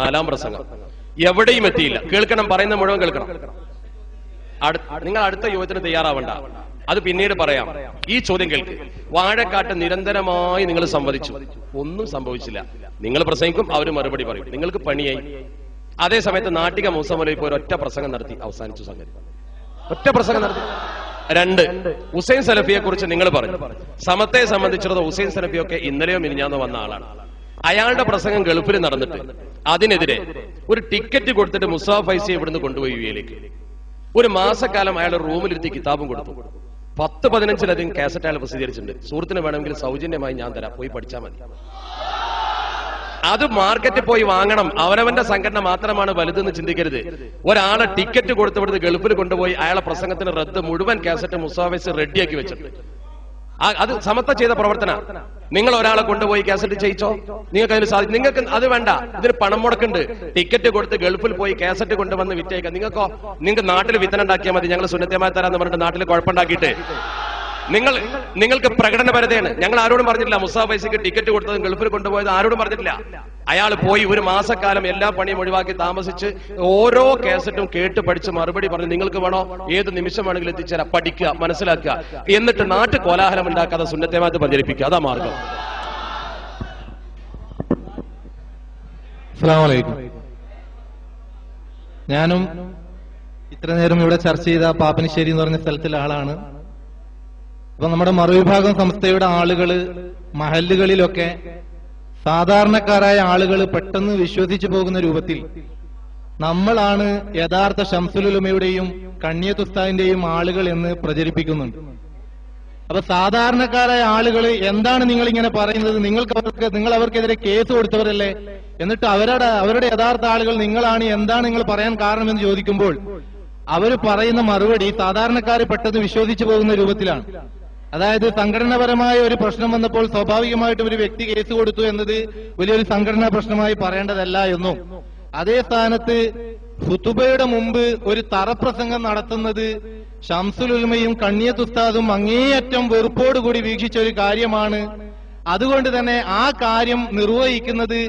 നാലാം പ്രസംഗം. എവിടെയും എത്തിയില്ല. കേൾക്കണം പറയുന്ന മുഴുവൻ കേൾക്കണം. നിങ്ങൾ അടുത്ത യുവത്തിന് തയ്യാറാവണ്ട. അത് പിന്നീട് പറയാം. ഈ ചോദ്യം കേൾക്ക്. വാഴക്കാട്ട് നിരന്തരമായി നിങ്ങൾ സംവദിച്ചു. ഒന്നും സംഭവിച്ചില്ല. നിങ്ങൾ പ്രസംഗിക്കും അവർ മറുപടി പറയും. നിങ്ങൾക്ക് പണിയായി. അതേ സമയത്ത് നാട്ടിക മൂസമല പോയി ഒറ്റ പ്രസംഗം നടത്തി. അവസാനിച്ചു സംഗതി. ഒറ്റ പ്രസംഗം നടത്തി. രണ്ട് ഹുസൈൻ സലഫിയെ കുറിച്ച് നിങ്ങൾ പറഞ്ഞു. സമത്തെ സംബന്ധിച്ചിടത്തോളം ഹുസൈൻ സലഫിയൊക്കെ ഇന്നലെയോ മിനിഞ്ഞാന്നോ വന്ന ആളാണ്. അയാളുടെ പ്രസംഗം ഗൾഫിൽ നടന്നിട്ട്. അതിനെതിരെ ഒരു ടിക്കറ്റ് കൊടുത്തിട്ട് മുസാ ഫൈസി ഇവിടുന്ന് കൊണ്ടുപോയി യുഎയിലേക്ക് ഒരു മാസക്കാലം അയാളുടെ റൂമിലിരുത്തി കിതാബും കൊടുത്തു. പത്ത് പതിനഞ്ചിലധികം കാസറ്റ് അയാൾ പ്രസിദ്ധീകരിച്ചിട്ടുണ്ട്. സുഹൃത്തിന് വേണമെങ്കിൽ സൗജന്യമായി ഞാൻ തരാം. പോയി പഠിച്ചാൽ മതി. അത് മാർക്കറ്റിൽ പോയി വാങ്ങണം. അവനവന്റെ സംഘടന മാത്രമാണ് വലുതെന്ന് ചിന്തിക്കരുത്. ഒരാളെ ടിക്കറ്റ് കൊടുത്തു ഇവിടുന്ന് ഗൾഫിൽ കൊണ്ടുപോയി അയാളെ പ്രസംഗത്തിന് റദ്ദ് മുഴുവൻ കാസറ്റ് മുസാഫേസ് റെഡിയാക്കി വെച്ചിട്ടുണ്ട്. അത് സമത്വ ചെയ്ത പ്രവർത്തന. നിങ്ങൾ ഒരാളെ കൊണ്ടുപോയി കാസറ്റ് ചെയ്യിച്ചോ? നിങ്ങൾക്ക് അതിന് സാധിക്കും നിങ്ങൾക്ക് അത് വേണ്ട. ഇതിന് പണം മുടക്കുണ്ട് ടിക്കറ്റ് കൊടുത്ത് ഗൾഫിൽ പോയി കാസറ്റ് കൊണ്ടുവന്ന് വിറ്റേക്കാം. നിങ്ങൾക്കോ? നിങ്ങൾക്ക് നാട്ടിൽ വിത്തനം ഉണ്ടാക്കിയാൽ മതി. ഞങ്ങൾ സുന്നത്യമായി തരാന്ന് പറഞ്ഞിട്ട് നാട്ടിൽ കുഴപ്പമുണ്ടാക്കിയിട്ട്. നിങ്ങൾ നിങ്ങൾക്ക് പ്രകടനപരതയാണ്. ഞങ്ങൾ ആരോടും പറഞ്ഞിട്ടില്ല. മുസാ പൈസക്ക് ടിക്കറ്റ് കൊടുത്തത് ഗൾഫിൽ കൊണ്ടുപോയത് ആരോടും പറഞ്ഞിട്ടില്ല. അയാൾ പോയി ഒരു മാസക്കാലം എല്ലാ പണിയും ഒഴിവാക്കി താമസിച്ച് ഓരോ കേസറ്റും കേട്ട് പഠിച്ച് മറുപടി പറഞ്ഞു നിങ്ങൾക്ക് വേണോ? ഏത് നിമിഷം വേണമെങ്കിലും എത്തിച്ചേരാം. പഠിക്കുക മനസ്സിലാക്കുക. എന്നിട്ട് നാട്ടു കോലാഹലം ഉണ്ടാക്കാതെ സുന്നത്തേമാത്ത് പ്രചരിപ്പിക്കുക. അതാ മാർഗം. ഞാനും ഇത്ര നേരം ഇവിടെ ചർച്ച ചെയ്ത പാപ്പനശ്ശേരി എന്ന് പറഞ്ഞ സ്ഥലത്തിലെ ആളാണ്. അപ്പൊ നമ്മുടെ മറുവിഭാഗം സംസ്ഥയുടെ ആളുകൾ മഹല്ലുകളിലൊക്കെ സാധാരണക്കാരായ ആളുകൾ പെട്ടെന്ന് വിശ്വസിച്ചു പോകുന്ന രൂപത്തിൽ നമ്മളാണ് യഥാർത്ഥ ഷംസുലുലുമയുടെയും കണ്യത്തുസ്താദിന്റെയും ആളുകൾ എന്ന് പ്രചരിപ്പിക്കുന്നുണ്ട്. അപ്പൊ സാധാരണക്കാരായ ആളുകൾ എന്താണ് നിങ്ങൾ ഇങ്ങനെ പറയുന്നത്? നിങ്ങൾക്ക് അവർക്ക് നിങ്ങൾ അവർക്കെതിരെ കേസ് കൊടുത്തവരല്ലേ? എന്നിട്ട് അവരുടെ അവരുടെ യഥാർത്ഥ ആളുകൾ നിങ്ങളാണ് എന്താണ് നിങ്ങൾ പറയാൻ കാരണമെന്ന് ചോദിക്കുമ്പോൾ അവർ പറയുന്ന മറുപടി സാധാരണക്കാർ പെട്ടെന്ന് വിശ്വസിച്ചു പോകുന്ന രൂപത്തിലാണ്. അതായത് സംഘടനാപരമായ ഒരു പ്രശ്നം വന്നപ്പോൾ സ്വാഭാവികമായിട്ടും ഒരു വ്യക്തി കേസ് കൊടുത്തു എന്നത് വലിയൊരു സംഘടനാ പ്രശ്നമായി പറയേണ്ടതല്ല എന്നും. അതേ സ്ഥാനത്ത് ഫുത്തുബയുടെ മുമ്പ് ഒരു തറപ്രസംഗം നടത്തുന്നത് ഷംസുൽ ഉൽമയും കണ്ണിയത്തുസ്താദും അങ്ങേയറ്റം വെറുപ്പോടുകൂടി വീക്ഷിച്ച ഒരു കാര്യമാണ്. അതുകൊണ്ട് തന്നെ ആ കാര്യം നിർവഹിക്കുന്നത്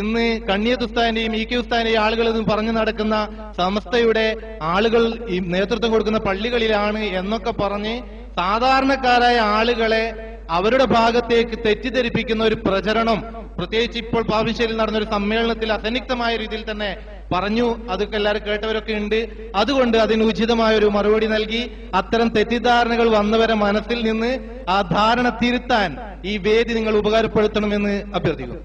ഇന്ന് കണ്ണിയത്തുസ്താന്റെയും ഇ കെ ഉസ്താന്റെയും ആളുകൾ പറഞ്ഞു നടക്കുന്ന സമസ്തയുടെ ആളുകൾ ഈ നേതൃത്വം കൊടുക്കുന്ന പള്ളികളിലാണ് എന്നൊക്കെ പറഞ്ഞ് സാധാരണക്കാരായ ആളുകളെ അവരുടെ ഭാഗത്തേക്ക് തെറ്റിദ്ധരിപ്പിക്കുന്ന ഒരു പ്രചരണം. പ്രത്യേകിച്ച് ഇപ്പോൾ പാവിശ്ശേരിൽ നടന്ന ഒരു സമ്മേളനത്തിൽ അസന്നിഗ്ധമായ രീതിയിൽ തന്നെ പറഞ്ഞു അതൊക്കെ എല്ലാവരും കേട്ടവരൊക്കെ ഉണ്ട്. അതുകൊണ്ട് അതിന് ഉചിതമായ ഒരു മറുപടി നൽകി. അത്തരം തെറ്റിദ്ധാരണകൾ വന്നവരെ മനസ്സിൽ നിന്ന് ആ ധാരണ തിരുത്താൻ ഈ വേദി നിങ്ങൾ ഉപകാരപ്പെടുത്തണമെന്ന് അഭ്യർത്ഥിക്കുന്നു.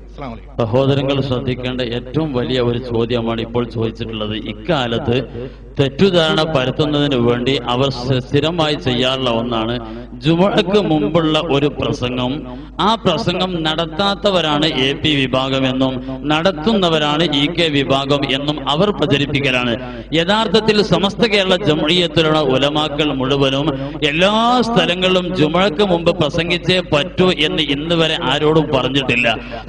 സഹോദരങ്ങൾ ശ്രദ്ധിക്കേണ്ട ഏറ്റവും വലിയ ഒരു ചോദ്യമാണ് ഇപ്പോൾ ചോദിച്ചിട്ടുള്ളത്. ഇക്കാലത്ത് തെറ്റുധാരണ പരത്തുന്നതിന് വേണ്ടി അവർ സ്ഥിരമായി ചെയ്യാറുള്ള ഒന്നാണ്. ജുമുഴക്ക് മുമ്പുള്ള ഒരു പ്രസംഗം. ആ പ്രസംഗം നടത്താത്തവരാണ് എ പി വിഭാഗം എന്നും നടത്തുന്നവരാണ് ഇ കെ വിഭാഗം എന്നും അവർ പ്രചരിപ്പിക്കലാണ്. യഥാർത്ഥത്തിൽ സമസ്ത കേരള ജമുഴിയത്തിലുള്ള ഉലമാക്കൾ മുഴുവനും എല്ലാ സ്ഥലങ്ങളിലും ജുമുഴക്ക് മുമ്പ് പ്രസംഗിച്ചേ പറ്റൂ എന്ന് ഇന്ന് വരെ ആരോടും പറഞ്ഞിട്ടില്ല.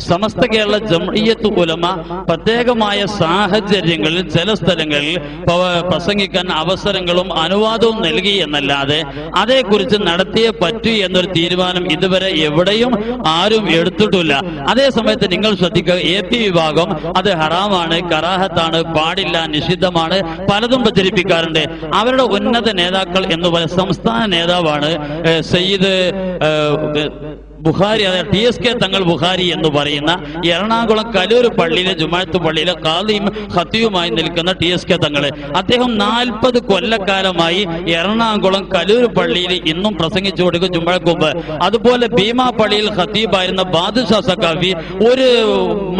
സമസ്ത കേരള ജമുഴിയത്ത് ഉലമ പ്രത്യേകമായ സാഹചര്യങ്ങളിൽ ചില സ്ഥലങ്ങളിൽ പ്രസംഗിക്കാൻ അവസരങ്ങളും അനുവാദവും നൽകി എന്നല്ലാതെ അതേക്കുറിച്ച് നടത്തിയേ പറ്റൂ എന്നൊരു തീരുമാനം ഇതുവരെ എവിടെയും ആരും എടുത്തിട്ടില്ല. അതേ സമയത്ത് നിങ്ങൾ ശ്രദ്ധിക്കുക എ പി വിഭാഗം അത് ഹറാമാണ് കറാഹത്താണ് പാടില്ല നിഷിദ്ധമാണ് പലതും പ്രചരിപ്പിക്കാറുണ്ട്. അവരുടെ ഉന്നത നേതാക്കൾ എന്ന് പറയുന്ന സംസ്ഥാന നേതാവാണ് സയ്യിദ് ബുഖാരി അതായത് T S K Thangal Bukhari എന്ന് പറയുന്ന എറണാകുളം കലൂർ പള്ളിയിലെ ജുമാഴത്ത് പള്ളിയിലെ കാദിയും ഹത്തിയുമായി നിൽക്കുന്ന ടി എസ് കെ തങ്ങൾ. അദ്ദേഹം നാൽപ്പത് കൊല്ലക്കാലമായി എറണാകുളം കലൂർ പള്ളിയിൽ ഇന്നും പ്രസംഗിച്ചു കൊടുക്കും ജുമാഴക്കുമ്പ് അതുപോലെ ഭീമാ പള്ളിയിൽ ഹത്തീബായിരുന്ന ബാദുഷാ സക്കാഫി ഒരു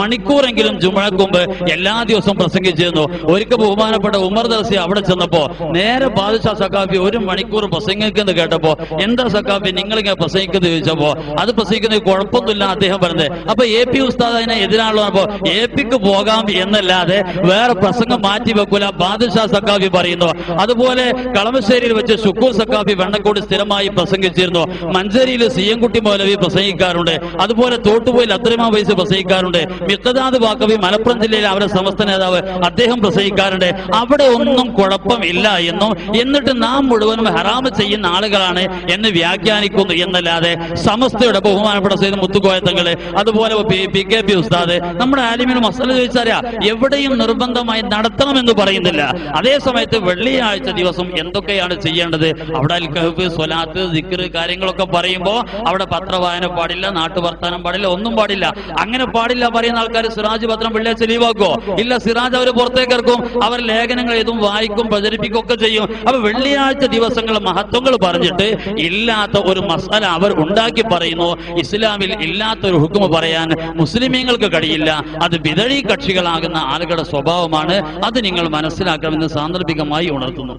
മണിക്കൂറെങ്കിലും ജുമാഴക്കുമ്പ് എല്ലാ ദിവസവും പ്രസംഗിച്ചിരുന്നു. ഒരിക്കൽ ബഹുമാനപ്പെട്ട ഉമർ ദർസി അവിടെ ചെന്നപ്പോ നേരെ ബാദുഷാ സക്കാഫി ഒരു മണിക്കൂർ പ്രസംഗിക്കുന്നത് കേട്ടപ്പോ എന്താ സക്കാഫി നിങ്ങളിങ്ങനെ പ്രസംഗിക്കുന്നത് ചോദിച്ചപ്പോ അത് പ്രസംഗിക്കുന്നത് കുഴപ്പമൊന്നുമില്ല അദ്ദേഹം പറഞ്ഞത്. അപ്പൊ എ പി ഉസ്താദ് അതിനെ എതിരാണല്ലോ അപ്പോ എ പിക്ക് പോകാം എന്നല്ലാതെ വേറെ പ്രസംഗം മാറ്റി വെക്കൂല. ബാദുഷാ സക്കാഫി പറയുന്നു. അതുപോലെ കളമശ്ശേരിയിൽ വെച്ച് ഷുക്കൂർ സക്കാഫി വെണ്ണക്കോട് സ്ഥിരമായി പ്രസംഗിച്ചിരുന്നു. മഞ്ചേരിയിൽ സി എം കുട്ടി മൗലവി പ്രസംഗിക്കാറുണ്ട്. അതുപോലെ തോട്ടുപോയിൽ അത്രമാ വയസ്സ് പ്രസംഗിക്കാറുണ്ട്. മിക്കദാദ് വാക്കവി മലപ്പുറം ജില്ലയിലെ അവരുടെ സമസ്ത നേതാവ് അദ്ദേഹം പ്രസംഗിക്കാറുണ്ട്. അവിടെ ഒന്നും കുഴപ്പമില്ല എന്നും എന്നിട്ട് നാം മുഴുവനും ഹറാമ് ചെയ്യുന്ന ആളുകളാണ് എന്ന് വ്യാഖ്യാനിക്കുന്നു എന്നല്ലാതെ സമസ്തയുടെ ബഹുമാനപ്പെട്ട സൈദ് മുത്തുക്കോയത്തങ്ങൾ അതുപോലെ പി- കെ പി ഉസ്താദ് നമ്മുടെ ആലിമിന് മസല ചോദിച്ചറിയാ എവിടെയും നിർബന്ധമായി നടത്തണമെന്ന് പറയുന്നില്ല. അതേ സമയത്ത് വെള്ളിയാഴ്ച ദിവസം എന്തൊക്കെയാണ് ചെയ്യേണ്ടത്? അവിടെ അൽ കഹഫ് സ്വലാത്ത് ദിക്കറ് കാര്യങ്ങളൊക്കെ പറയുമ്പോൾ അവിടെ പത്രവായന പാടില്ല നാട്ടുവർത്താനം പാടില്ല ഒന്നും പാടില്ല. അങ്ങനെ പാടില്ല പറയുന്ന ആൾക്കാർ സിറാജ് പത്രം വെള്ളിയാഴ്ച ലീവാക്കോ ഇല്ല സിറാജ് അവർ പുറത്തേക്ക് ഇറക്കും അവർ ലേഖനങ്ങൾ എഴുതും വായിക്കും പ്രചരിപ്പിക്കും ഒക്കെ ചെയ്യും. അപ്പൊ വെള്ളിയാഴ്ച ദിവസങ്ങൾ മഹത്വങ്ങൾ പറഞ്ഞിട്ട് ഇല്ലാത്ത ഒരു മസാല അവർ ഉണ്ടാക്കി പറയുന്നു. ഇസ്ലാമിൽ ഇല്ലാത്തൊരു ഹുക്കുമ പറയാൻ മുസ്ലിമീങ്ങൾക്ക് കഴിയില്ല. അത് വിതഴി കക്ഷികളാകുന്ന ആളുകളുടെ സ്വഭാവമാണ്. അത് നിങ്ങൾ മനസ്സിലാക്കണമെന്ന് സാന്ദർഭികമായി ഉണർത്തുന്നു.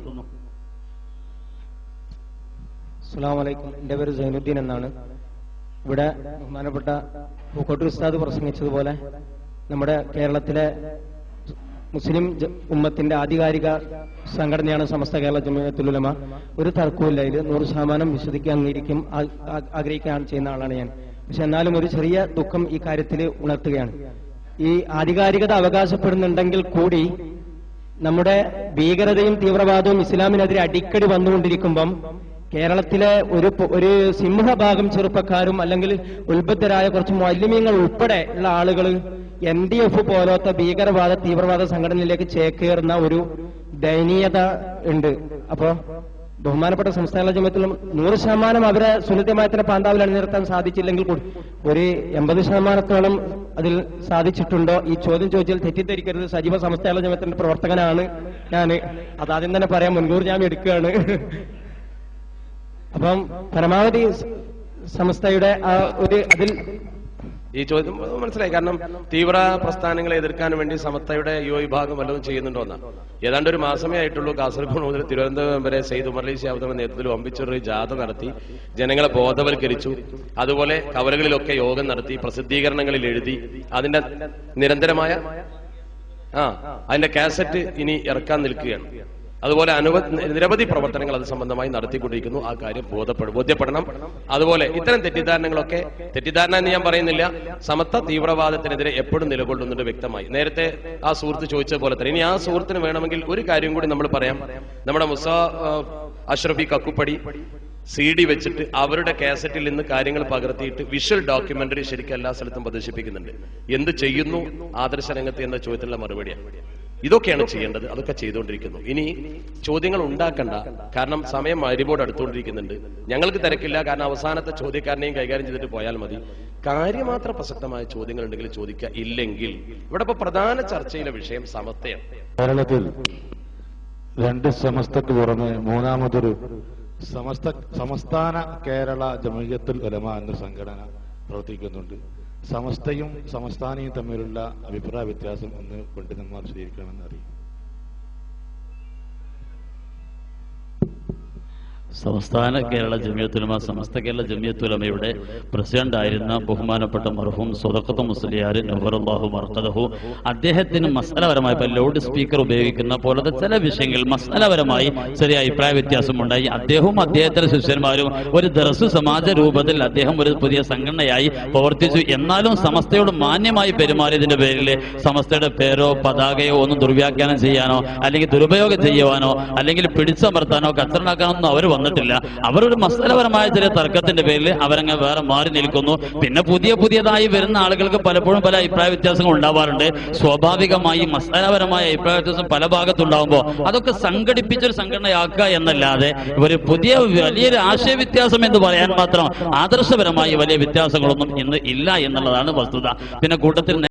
അസ്സാം പേര് സൈനുദ്ദീൻ എന്നാണ്. ഇവിടെ ബഹുമാനപ്പെട്ട പൂക്കോട്ടൂർ ഉസ്താദ് പ്രസംഗിച്ചതുപോലെ നമ്മുടെ കേരളത്തിലെ മുസ്ലിം ഉമ്മത്തിന്റെ ആധികാരിക സംഘടനയാണ് സമസ്ത കേരള ജമിയത്തുലുലമ ഒരു തർക്കവുമില്ല. ഇത് നൂറ് ശതമാനം വിശ്വസിക്കാൻ അംഗീകരിക്കും ആ- ആ- ആഗ്രഹിക്കുകയാണ് ചെയ്യുന്ന ആളാണ് ഞാൻ. പക്ഷെ എന്നാലും ഒരു ചെറിയ ദുഃഖം ഈ കാര്യത്തിൽ ഉണർത്തുകയാണ്. ഈ ആധികാരികത അവകാശപ്പെടുന്നുണ്ടെങ്കിൽ കൂടി നമ്മുടെ ഭീകരതയും തീവ്രവാദവും ഇസ്ലാമിനെതിരെ അടിക്കടി വന്നുകൊണ്ടിരിക്കുമ്പം കേരളത്തിലെ ഒരു ഒരു സിംഹഭാഗം ചെറുപ്പക്കാരും അല്ലെങ്കിൽ ഉത്ബദ്ധരായ കുറച്ച് മൗല്യമീങ്ങൾ ഉൾപ്പെടെ ഉള്ള ആളുകൾ എൻ ഡി എഫ് പോലത്തെ ഭീകരവാദ തീവ്രവാദ സംഘടനയിലേക്ക് ചേക്കേറുന്ന ഒരു ദയനീയത ഉണ്ട്. അപ്പോ ബഹുമാനപ്പെട്ട സംസ്ഥാന ജമത്തിലും നൂറ് ശതമാനം അവരെ സുന്നിധ്യമായത്തിന്റെ പാന്താവിൽ അണിനിർത്താൻ സാധിച്ചില്ലെങ്കിൽ കൂടി ഒരു എൺപത് ശതമാനത്തോളം അതിൽ സാധിച്ചിട്ടുണ്ടോ? ഈ ചോദ്യം ചോദിച്ചാൽ തെറ്റിദ്ധരിക്കരുത്. സജീവ സംസ്ഥാന ജമത്തിന്റെ പ്രവർത്തകനാണ് ഞാൻ അതാദ്യം തന്നെ പറയാം. മുൻകൂർ ഞാൻ എടുക്കുകയാണ്. അപ്പം പരമാവധി സംസ്ഥയുടെ ആ ഒരു അതിൽ ഈ ചോദ്യം മനസ്സിലായി. കാരണം തീവ്ര പ്രസ്ഥാനങ്ങളെ എതിർക്കാൻ വേണ്ടി സമത്തയുടെ യുവ വിഭാഗം വല്ലതും ചെയ്യുന്നുണ്ടോ ഏതാണ്ട് ഒരു മാസമേ ആയിട്ടുള്ളൂ കാസർഗോഡ് മുതൽ തിരുവനന്തപുരം വരെ സെയ്ദ് ഉമർലി ശാബ്ദങ്ങളുടെ നേതൃത്വത്തിൽ ഒമ്പിച്ചൊരു ജാഥ നടത്തി. ജനങ്ങളെ ബോധവൽക്കരിച്ചു. അതുപോലെ കവലകളിലൊക്കെ യോഗം നടത്തി പ്രസിദ്ധീകരണങ്ങളിൽ എഴുതി. അതിന്റെ നിരന്തരമായ ആ അതിന്റെ കാസറ്റ് ഇനി ഇറക്കാൻ നിൽക്കുകയാണ്. അതുപോലെ അനുവ നിരവധി പ്രവർത്തനങ്ങൾ അത് സംബന്ധമായി നടത്തിക്കൊണ്ടിരിക്കുന്നു. ആ കാര്യം ബോധപ്പെടും ബോധ്യപ്പെടണം. അതുപോലെ ഇത്തരം തെറ്റിദ്ധാരണകളൊക്കെ തെറ്റിദ്ധാരണ എന്ന് ഞാൻ പറയുന്നില്ല. സമത്വ തീവ്രവാദത്തിനെതിരെ എപ്പോഴും നിലകൊള്ളുന്നുണ്ട് വ്യക്തമായി. നേരത്തെ ആ സുഹൃത്ത് ചോദിച്ച പോലെ തന്നെ. ഇനി ആ സുഹൃത്തിന് വേണമെങ്കിൽ ഒരു കാര്യം കൂടി നമ്മൾ പറയാം. നമ്മുടെ മുസ അഷ്റഫി കക്കുപ്പടി സി ഡി വെച്ചിട്ട് അവരുടെ കാസറ്റിൽ നിന്ന് കാര്യങ്ങൾ പകർത്തിയിട്ട് വിഷ്വൽ ഡോക്യുമെന്ററി ശരിക്കും എല്ലാ സ്ഥലത്തും പ്രദർശിപ്പിക്കുന്നുണ്ട്. എന്ത് ചെയ്യുന്നു? ആദർശ രംഗത്ത് എന്ന ചോദ്യത്തിനുള്ള മറുപടിയാണ്. ഇതൊക്കെയാണ് ചെയ്യേണ്ടത്. അതൊക്കെ ചെയ്തുകൊണ്ടിരിക്കുന്നു. ഇനി ചോദ്യങ്ങൾ ഉണ്ടാക്കണ്ട. കാരണം സമയം അരിബോർഡ് അടുത്തുകൊണ്ടിരിക്കുന്നുണ്ട്. ഞങ്ങൾക്ക് തിരക്കില്ല. കാരണം അവസാനത്തെ ചോദ്യക്കാരനെയും കൈകാര്യം ചെയ്തിട്ട് പോയാൽ മതി. കാര്യമാത്ര പ്രസക്തമായ ചോദ്യങ്ങൾ ഉണ്ടെങ്കിൽ ചോദിക്കുക. ഇല്ലെങ്കിൽ ഇവിടെ ഇപ്പൊ പ്രധാന ചർച്ചയിലെ വിഷയം സമത്വയാണ് കേരളത്തിൽ രണ്ട് സമസ്തക്ക് പുറമെ മൂന്നാമതൊരു സമസ്ത സംസ്ഥാന കേരള ജമീയത്തുൽ ഉലമ എന്ന സംഘടന പ്രവർത്തിക്കുന്നുണ്ട്. സമസ്തയും സംസ്ഥാനയും തമ്മിലുള്ള അഭിപ്രായ വ്യത്യാസം ഒന്ന് പണ്ഡിതന്മാർ സ്വീകരിക്കണമെന്ന് അറിയും സംസ്ഥാന കേരള ജമിയത്തുലമ സമസ്ത കേരള ജമിയത്തുലമയുടെ പ്രസിഡന്റ് ആയിരുന്ന ബഹുമാനപ്പെട്ട മർഹൂം സ്വതക്കത്ത് മുസ്ലിയാർ നബറല്ലാഹു മർക്കദഹു. അദ്ദേഹത്തിന് മസാലപരമായി ഇപ്പൊ ലൗഡ് സ്പീക്കർ ഉപയോഗിക്കുന്ന പോലത്തെ ചില വിഷയങ്ങളിൽ മസാലപരമായി ചെറിയ അഭിപ്രായ വ്യത്യാസമുണ്ടായി. അദ്ദേഹവും അദ്ദേഹത്തിന്റെ ശിഷ്യന്മാരും ഒരു ദർസ് സമാജ രൂപത്തിൽ അദ്ദേഹം ഒരു പുതിയ സംഘടനയായി പ്രവർത്തിച്ചു. എന്നാലും സമസ്തയോട് മാന്യമായി പെരുമാറിയതിന്റെ പേരിൽ സമസ്തയുടെ പേരോ പതാകയോ ഒന്നും ദുർവ്യാഖ്യാനം ചെയ്യാനോ അല്ലെങ്കിൽ ദുരുപയോഗം ചെയ്യുവാനോ അല്ലെങ്കിൽ പിടിച്ചമർത്താനോ കച്ചറണ്ടാക്കാനോ ഒന്നും അവർ വന്നിട്ടില്ല. അവരൊരു മസ്തലപരമായ ചില തർക്കത്തിന്റെ പേരിൽ അവരങ്ങ് വേറെ മാറി നിൽക്കുന്നു. പിന്നെ പുതിയ പുതിയതായി വരുന്ന ആളുകൾക്ക് പലപ്പോഴും പല അഭിപ്രായ വ്യത്യാസങ്ങൾ ഉണ്ടാവാറുണ്ട്. സ്വാഭാവികമായി മസ്തലപരമായ അഭിപ്രായ വ്യത്യാസം പല ഭാഗത്തുണ്ടാകുമ്പോൾ അതൊക്കെ സംഘടിപ്പിച്ചൊരു സംഘടനയാക്കുക എന്നല്ലാതെ ഒരു പുതിയ വലിയൊരു ആശയ വ്യത്യാസം എന്ന് പറയാൻ മാത്രം ആദർശപരമായി വലിയ വ്യത്യാസങ്ങളൊന്നും ഇന്ന് ഇല്ല എന്നുള്ളതാണ് വസ്തുത. പിന്നെ കൂട്ടത്തിൽ